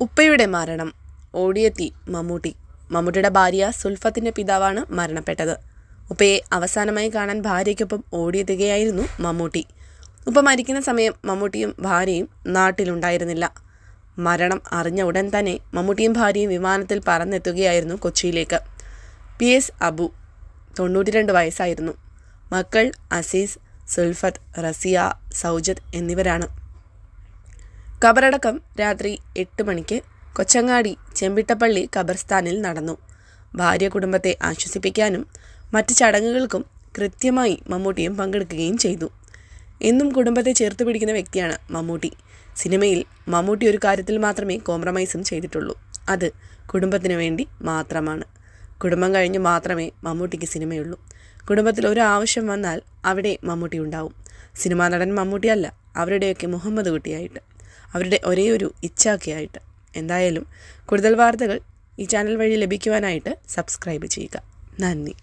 ഉപ്പയുടെ മരണം. ഓടിയെത്തി മമ്മൂട്ടി. മമ്മൂട്ടിയുടെ ഭാര്യ സുൽഫത്തിന്റെ പിതാവാണ് മരണപ്പെട്ടത്. ഉപ്പയെ അവസാനമായി കാണാൻ ഭാര്യയ്ക്കൊപ്പം ഓടിയെത്തുകയായിരുന്നു മമ്മൂട്ടി. ഉപ്പ മരിക്കുന്ന സമയം മമ്മൂട്ടിയും ഭാര്യയും നാട്ടിലുണ്ടായിരുന്നില്ല. മരണം അറിഞ്ഞ ഉടൻ തന്നെ മമ്മൂട്ടിയും ഭാര്യയും വിമാനത്തിൽ പറന്നെത്തുകയായിരുന്നു കൊച്ചിയിലേക്ക്. പി. എസ്. അബു തൊണ്ണൂറ്റി രണ്ട് വയസ്സായിരുന്നു. മക്കൾ അസീസ് സുൽഫത്ത് റസിയ സൗജത് എന്നിവരാണ്. കബറടക്കം രാത്രി എട്ട് മണിക്ക് കൊച്ചങ്ങാടി ചെമ്പിട്ടപ്പള്ളി ഖബർസ്ഥാനിൽ നടന്നു. ഭാര്യ കുടുംബത്തെ ആശ്വസിപ്പിക്കാനും മറ്റ് ചടങ്ങുകൾക്കും കൃത്യമായി മമ്മൂട്ടിയും പങ്കെടുക്കുകയും ചെയ്തു. എന്നും കുടുംബത്തെ ചേർത്ത് പിടിക്കുന്ന വ്യക്തിയാണ് മമ്മൂട്ടി. സിനിമയിൽ മമ്മൂട്ടി ഒരു കാര്യത്തിൽ മാത്രമേ കോംപ്രമൈസും ചെയ്തിട്ടുള്ളൂ. അത് കുടുംബത്തിന് വേണ്ടി മാത്രമാണ്. കുടുംബം കഴിഞ്ഞ് മാത്രമേ മമ്മൂട്ടിക്ക് സിനിമയുള്ളൂ. കുടുംബത്തിൽ ഒരു ആവശ്യം വന്നാൽ അവിടെ മമ്മൂട്ടി ഉണ്ടാവും. സിനിമാ നടൻ മമ്മൂട്ടിയല്ല അവരുടെയൊക്കെ മുഹമ്മദ് കുട്ടിയായിട്ട്. അവരുടെ ഒരേ ഒരു ഇച്ഛാക്കിയായിട്ട് എന്തായാലും കൂടുതൽ വാർത്തകൾ ഈ ചാനൽ വഴി ലഭിക്കുവാനായിട്ട് സബ്സ്ക്രൈബ് ചെയ്യുക. നന്ദി.